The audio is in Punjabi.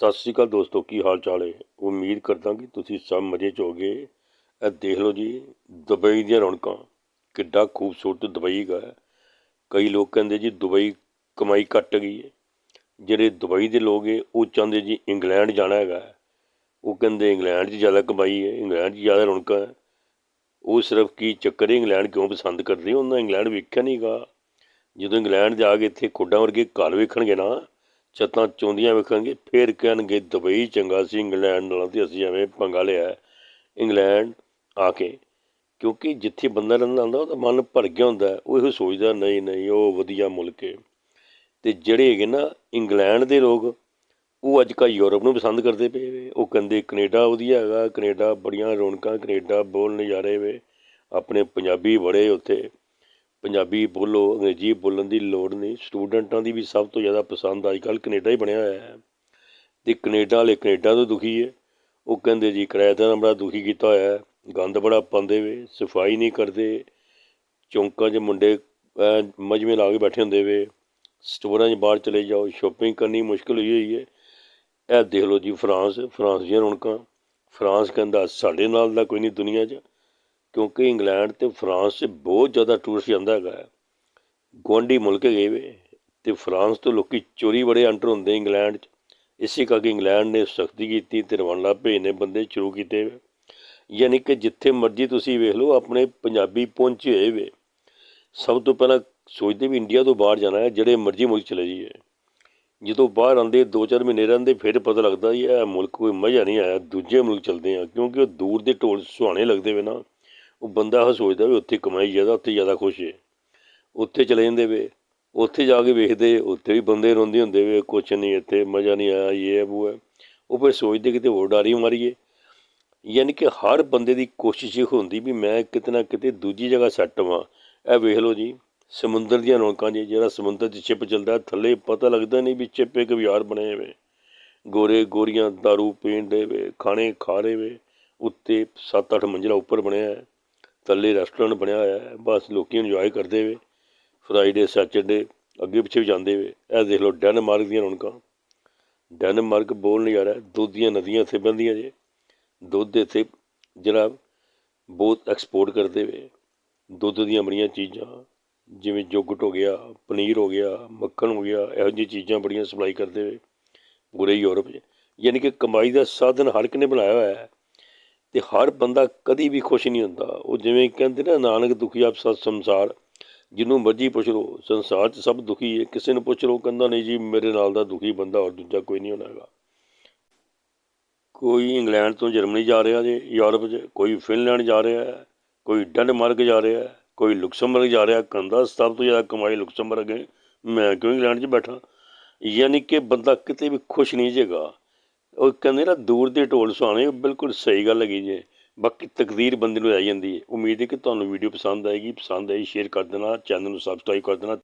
ਸਤਿ ਸ਼੍ਰੀ ਅਕਾਲ ਦੋਸਤੋ, ਕੀ ਹਾਲ ਚਾਲ ਹੈ? ਉਮੀਦ ਕਰਦਾ ਕਿ ਤੁਸੀਂ ਸਭ ਮਜ਼ੇ 'ਚ ਹੋਗੇ ਇਹ ਦੇਖ ਲਓ ਜੀ, ਦੁਬਈ ਦੀਆਂ ਰੌਣਕਾਂ, ਕਿੱਡਾ ਖੂਬਸੂਰਤ ਦੁਬਈ ਗਾ ਕਈ ਲੋਕ ਕਹਿੰਦੇ ਜੀ ਦੁਬਈ ਕਮਾਈ ਘੱਟ ਗਈ ਹੈ। ਜਿਹੜੇ ਦੁਬਈ ਦੇ ਲੋਕ ਹੈ, ਉਹ ਚਾਹੁੰਦੇ ਜੀ ਇੰਗਲੈਂਡ ਜਾਣਾ ਹੈਗਾ ਉਹ ਕਹਿੰਦੇ ਇੰਗਲੈਂਡ 'ਚ ਜ਼ਿਆਦਾ ਕਮਾਈ ਹੈ, ਇੰਗਲੈਂਡ 'ਚ ਜ਼ਿਆਦਾ ਰੌਣਕਾਂ ਹੈ। ਉਹ ਸਿਰਫ ਕੀ ਚੱਕਰ ਇੰਗਲੈਂਡ ਕਿਉਂ ਪਸੰਦ ਕਰਦੇ? ਉਹਨਾਂ ਇੰਗਲੈਂਡ ਵੇਖਿਆ ਨਹੀਂ ਗਾ ਜਦੋਂ ਇੰਗਲੈਂਡ ਜਾ ਕੇ ਇੱਥੇ ਖੁੱਡਾਂ ਵਰਗੇ ਘਰ ਵੇਖਣਗੇ ਨਾ ਛੱਤਾਂ ਚੋਂਦੀਆਂ ਵੇਖਣਗੇ, ਫਿਰ ਕਹਿਣਗੇ, ਦੁਬਈ ਚੰਗਾ ਸੀ, ਇੰਗਲੈਂਡ ਨਾਲੋਂ ਤੇ ਅਸੀਂ ਐਵੇਂ ਪੰਗਾ ਲਿਆ। ਇੰਗਲੈਂਡ ਆ ਕੇ, ਕਿਉਂਕਿ ਜਿੱਥੇ ਬੰਦਾ ਰਹਿੰਦਾ ਹੁੰਦਾ ਉਹਦਾ ਮਨ ਭਰ ਗਿਆ ਹੁੰਦਾ, ਉਹ ਇਹੋ ਸੋਚਦਾ, ਨਹੀਂ ਨਹੀਂ, ਉਹ ਵਧੀਆ ਮੁਲਕ ਹੈ ਤੇ ਜਿਹੜੇ ਹੈਗੇ ਨਾ ਇੰਗਲੈਂਡ ਦੇ ਲੋਕ, ਉਹ ਅੱਜ ਕੱਲ੍ਹ ਯੂਰਪ ਨੂੰ ਪਸੰਦ ਕਰਦੇ ਪਏ ਵੇ। ਉਹ ਕਹਿੰਦੇ, ਕੈਨੇਡਾ ਵਧੀਆ ਹੈਗਾ, ਕੈਨੇਡਾ ਬੜੀਆਂ ਰੌਣਕਾਂ, ਕੈਨੇਡਾ ਬੋਲ ਨਜ਼ਾਰੇ ਵੇ। ਆਪਣੇ ਪੰਜਾਬੀ ਬੜੇ ਉੱਥੇ। ਪੰਜਾਬੀ ਬੋਲੋ, ਅੰਗਰੇਜ਼ੀ ਬੋਲਣ ਦੀ ਲੋੜ ਨਹੀਂ। ਸਟੂਡੈਂਟਾਂ ਦੀ ਵੀ ਸਭ ਤੋਂ ਜ਼ਿਆਦਾ ਪਸੰਦ ਅੱਜ ਕੱਲ੍ਹ ਕੈਨੇਡਾ ਹੀ ਬਣਿਆ ਹੋਇਆ ਹੈ। ਤੇ ਕੈਨੇਡਾ ਵਾਲੇ ਕੈਨੇਡਾ ਤੋਂ ਦੁਖੀ ਹੈ। ਉਹ ਕਹਿੰਦੇ ਜੀ ਕਿਰਾਏਦਾਰਾਂ ਬੜਾ ਦੁਖੀ ਕੀਤਾ ਹੋਇਆ ਹੈ। ਗੰਦ ਬੜਾ ਪਾਉਂਦੇ ਵੇ, ਸਫ਼ਾਈ ਨਹੀਂ ਕਰਦੇ। ਚੌਂਕਾਂ 'ਚ ਮੁੰਡੇ ਮਜਮੇ ਲਾ ਕੇ ਬੈਠੇ ਹੁੰਦੇ ਵੇ। ਸਟੋਰਾਂ 'ਚ ਬਾਹਰ ਚਲੇ ਜਾਓ ਸ਼ੋਪਿੰਗ ਕਰਨੀ ਮੁਸ਼ਕਲ ਹੋਈ ਹੋਈ ਹੈ। ਇਹ ਦੇਖ ਲਓ ਜੀ, ਫਰਾਂਸ ਫਰਾਂਸ ਦੀਆਂ ਰੌਣਕਾਂ। ਫਰਾਂਸ ਕਹਿੰਦਾ, ਸਾਡੇ ਨਾਲ ਦਾ ਕੋਈ ਨਹੀਂ ਦੁਨੀਆ 'ਚ। ਕਿਉਂਕਿ ਇੰਗਲੈਂਡ ਤੇ ਫਰਾਂਸ 'ਚ ਬਹੁਤ ਜ਼ਿਆਦਾ ਟੂਰਿਸਟ ਜਾਂਦਾ ਹੈਗਾ ਗੁਆਂਢੀ ਮੁਲਕ ਗਏ ਵੇ ਤੇ ਫਰਾਂਸ ਤੋਂ ਲੋਕੀ ਚੋਰੀ ਬੜੇ ਐਂਟਰ ਹੁੰਦੇ ਇੰਗਲੈਂਡ 'ਚ। ਇਸੇ ਕਰਕੇ ਇੰਗਲੈਂਡ ਨੇ ਸਖਤੀ ਕੀਤੀ ਤੇ ਰਵਾਨਾ ਭੇਜਨੇ ਬੰਦੇ ਸ਼ੁਰੂ ਕੀਤੇ ਵੇ। ਯਾਨੀ ਕਿ ਜਿੱਥੇ ਮਰਜ਼ੀ ਤੁਸੀਂ ਵੇਖ ਲਓ, ਆਪਣੇ ਪੰਜਾਬੀ ਪਹੁੰਚੇ ਹੋਏ ਵੇ। ਸਭ ਤੋਂ ਪਹਿਲਾਂ ਸੋਚਦੇ ਵੀ ਇੰਡੀਆ ਤੋਂ ਬਾਹਰ ਜਾਣਾ ਹੈ, ਜਿਹੜੇ ਮਰਜ਼ੀ ਮੁਲਕ ਚਲੇ ਜਾਈਏ। ਜਦੋਂ ਬਾਹਰ ਆਉਂਦੇ ਦੋ ਚਾਰ ਮਹੀਨੇ ਰਹਿੰਦੇ, ਫਿਰ ਪਤਾ ਲੱਗਦਾ ਜੀ ਇਹ ਮੁਲਕ ਕੋਈ ਮਜ਼ਾ ਨਹੀਂ ਆਇਆ, ਦੂਜੇ ਮੁਲਕ ਚਲਦੇ ਆ, ਕਿਉਂਕਿ ਉਹ ਦੂਰ ਦੇ ਢੋਲ ਸੁਹਾਣੇ ਲੱਗਦੇ ਵੇ ਨਾ। ਉਹ ਬੰਦਾ ਇਹ ਸੋਚਦਾ ਵੀ ਉੱਥੇ ਕਮਾਈ ਜ਼ਿਆਦਾ, ਉੱਥੇ ਜ਼ਿਆਦਾ ਖੁਸ਼ ਹੈ। ਉੱਥੇ ਚਲੇ ਜਾਂਦੇ ਵੇ, ਉੱਥੇ ਜਾ ਕੇ ਵੇਖਦੇ, ਉੱਥੇ ਵੀ ਬੰਦੇ ਰੋਂਦੇ ਹੁੰਦੇ ਵੇ, ਕੁਛ ਨਹੀਂ ਇੱਥੇ, ਮਜ਼ਾ ਨਹੀਂ ਆਇਆ, ਇਹ ਹੈ, ਉਹ ਹੈ। ਉਹ ਫਿਰ ਸੋਚਦੇ ਕਿਤੇ ਹੋਰ ਡਾਰੀ ਮਾਰੀਏ। ਯਾਨੀ ਕਿ ਹਰ ਬੰਦੇ ਦੀ ਕੋਸ਼ਿਸ਼ ਇਹ ਹੁੰਦੀ ਵੀ ਮੈਂ ਕਿਤੇ ਨਾ ਕਿਤੇ ਦੂਜੀ ਜਗ੍ਹਾ ਸੈੱਟ ਹਾਂ ਇਹ ਵੇਖ ਲਓ ਜੀ, ਸਮੁੰਦਰ ਦੀਆਂ ਰੌਣਕਾਂ ਜੀ, ਜਿਹੜਾ ਸਮੁੰਦਰ 'ਚ ਛਿਪ ਚੱਲਦਾ, ਥੱਲੇ ਪਤਾ ਲੱਗਦਾ ਨਹੀਂ ਵੀ ਚਿਪ ਇੱਕ ਕਵਿਆਰ ਬਣੇ ਹੋਏ ਗੋਰੇ, ਗੋਰੀਆਂ दारू ਪੀਣ ਦੇ ਵੇ, ਖਾਣੇ ਖਾ ਰਹੇ ਵੇ, ਉੱਤੇ 7-8 ਮੰਜ਼ਿਲਾ ਉੱਪਰ ਬਣਿਆ ਹੈ। ਥੱਲੇ ਰੈਸਟੋਰੈਂਟ ਬਣਿਆ ਹੋਇਆ ਹੈ, ਬਸ ਲੋਕੀ ਇੰਜੋਏ ਕਰਦੇ ਵੇ ਫਰਾਈਡੇ ਸੈਟਰਡੇ ਅੱਗੇ ਪਿੱਛੇ ਵੀ ਜਾਂਦੇ ਵੇ। ਇਹ ਦੇਖ ਲਓ ਡੈਨਮਾਰਕ ਦੀਆਂ ਰੌਣਕਾਂ। ਡੈਨਮਾਰਕ ਬੋਲ ਨਹੀਂ ਆ ਰਿਹਾ, ਦੁੱਧ ਦੀਆਂ ਨਦੀਆਂ ਇੱਥੇ ਬੰਦੀਆਂ ਜੇ। ਦੁੱਧ ਇੱਥੇ ਜਿਹੜਾ ਬਹੁਤ ਐਕਸਪੋਰਟ ਕਰਦੇ ਵੇ। ਦੁੱਧ ਦੀਆਂ ਬੜੀਆਂ ਚੀਜ਼ਾਂ, ਜਿਵੇਂ ਯੋਗਟ ਹੋ ਗਿਆ, ਪਨੀਰ ਹੋ ਗਿਆ, ਮੱਖਣ ਹੋ ਗਿਆ, ਇਹੋ ਜਿਹੀਆਂ ਚੀਜ਼ਾਂ ਬੜੀਆਂ ਸਪਲਾਈ ਕਰਦੇ ਵੇ ਪੂਰੇ ਯੂਰਪ 'ਚ। ਯਾਨੀ ਕਿ ਕਮਾਈ ਦਾ ਸਾਧਨ ਹਰ ਇੱਕ ਨੇ ਬਣਾਇਆ ਹੋਇਆ ਹੈ। ਤੇ ਹਰ ਬੰਦਾ ਕਦੀ ਵੀ ਖੁਸ਼ ਨਹੀਂ ਹੁੰਦਾ। ਉਹ ਜਿਵੇਂ ਕਹਿੰਦੇ ਨਾ, ਨਾਨਕ ਦੁਖੀਆ ਸਤ ਸੰਸਾਰ ਜਿਹਨੂੰ ਮਰਜ਼ੀ ਪੁੱਛ ਲਓ, ਸੰਸਾਰ 'ਚ ਸਭ ਦੁਖੀ ਹੈ, ਕਿਸੇ ਨੂੰ ਪੁੱਛ ਲਓ, ਕਹਿੰਦਾ ਨਹੀਂ ਜੀ, ਮੇਰੇ ਨਾਲ ਦਾ ਦੁਖੀ ਬੰਦਾ ਔਰ ਦੂਜਾ ਕੋਈ ਨਹੀਂ ਹੋਣਾ ਹੈਗਾ। ਕੋਈ ਇੰਗਲੈਂਡ ਤੋਂ ਜਰਮਨੀ ਜਾ ਰਿਹਾ ਜੇ, ਯੂਰਪ 'ਚ, ਕੋਈ ਫਿਨਲੈਂਡ ਜਾ ਰਿਹਾ ਹੈ ਕੋਈ ਡੈਨਮਾਰਕ ਜਾ ਰਿਹਾ ਹੈ ਕੋਈ ਲੁਕਸਮਬਰਗ ਜਾ ਰਿਹਾ, ਕਹਿੰਦਾ ਸਭ ਤੋਂ ਜ਼ਿਆਦਾ ਕਮਾਈ ਲੁਕਸਮਬਰਗ ਹੈ, ਮੈਂ ਕਿਉਂ ਇੰਗਲੈਂਡ 'ਚ ਬੈਠਾ? ਯਾਨੀ ਕਿ ਬੰਦਾ ਕਿਤੇ ਵੀ ਖੁਸ਼ ਨਹੀਂ ਜੇਗਾ। ਉਹ ਕਹਿੰਦੇ ਨਾ ਦੂਰ ਦੇ ਢੋਲ ਸੁਹਾਣੇ ਉਹ ਬਿਲਕੁਲ ਸਹੀ ਗੱਲ ਹੈਗੀ ਜੇ। ਬਾਕੀ ਤਕਦੀਰ ਬੰਦੇ ਨੂੰ ਰਹਿ ਜਾਂਦੀ ਹੈ। ਉਮੀਦ ਹੈ ਕਿ ਤੁਹਾਨੂੰ ਵੀਡੀਓ ਪਸੰਦ ਆਏਗੀ। ਪਸੰਦ ਆਈ, ਸ਼ੇਅਰ ਕਰ ਦੇਣਾ, ਚੈਨਲ ਨੂੰ ਸਬਸਕ੍ਰਾਈਬ ਕਰ ਦੇਣਾ।